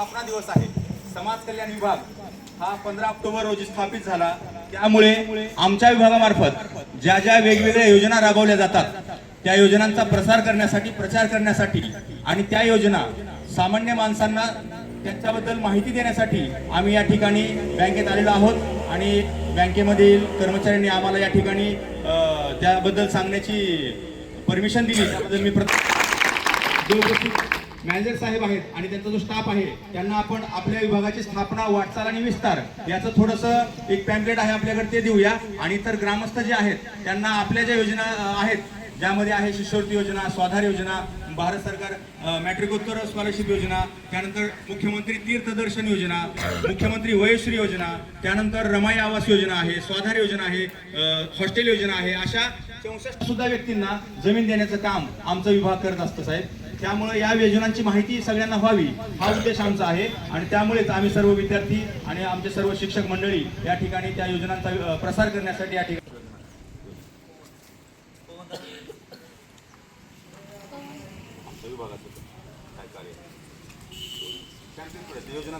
स्थापना दिवस आहे. समाज कल्याण विभाग हा पंधरा ऑक्टोबर रोजी स्थापित झाला. त्यामुळे आमच्या विभागामार्फत ज्या ज्या वेगवेगळ्या योजना राबवल्या जातात त्या योजनांचा प्रसार करण्यासाठी प्रचार करण्यासाठी आणि त्या योजना सामान्य माणसांना त्यांच्याबद्दल माहिती देण्यासाठी आम्ही या ठिकाणी बँकेत आलेलो आहोत आणि बँकेमधील कर्मचाऱ्यांनी आम्हाला या ठिकाणी त्याबद्दल सांगण्याची परमिशन दिली. त्याबद्दल मी प्रत्येक मॅनेजर साहेब आहेत आणि त्यांचा जो स्टाफ आहे त्यांना आपण आपल्या विभागाची स्थापना वाटचाल आणि विस्तार याचं थोडंसं एक पॅम्पलेट आहे आपल्याकडे ते देऊया. आणि इतर ग्रामस्थ जे आहेत त्यांना आपल्या ज्या योजना आहेत ज्यामध्ये आहे शिष्यवृत्ती योजना स्वाधार योजना भारत सरकार मॅट्रिकोत्तर स्कॉलरशिप योजना त्यानंतर मुख्यमंत्री तीर्थदर्शन योजना मुख्यमंत्री वयश्री योजना त्यानंतर रमाई आवास योजना आहे स्वाधार योजना आहे हॉस्टेल योजना आहे अशा चौसष्ट सुद्धा व्यक्तींना जमीन देण्याचं काम आमचा विभाग करत असतं साहेब. त्यामुळे या योजनांची माहिती सगळ्यांना व्हावी हा उद्देश आमचा आहे. आणि त्यामुळेच आम्ही सर्व विद्यार्थी आणि आमचे सर्व शिक्षक मंडळी या ठिकाणी त्या योजनांचा प्रसार करण्यासाठी या ठिकाणी योजना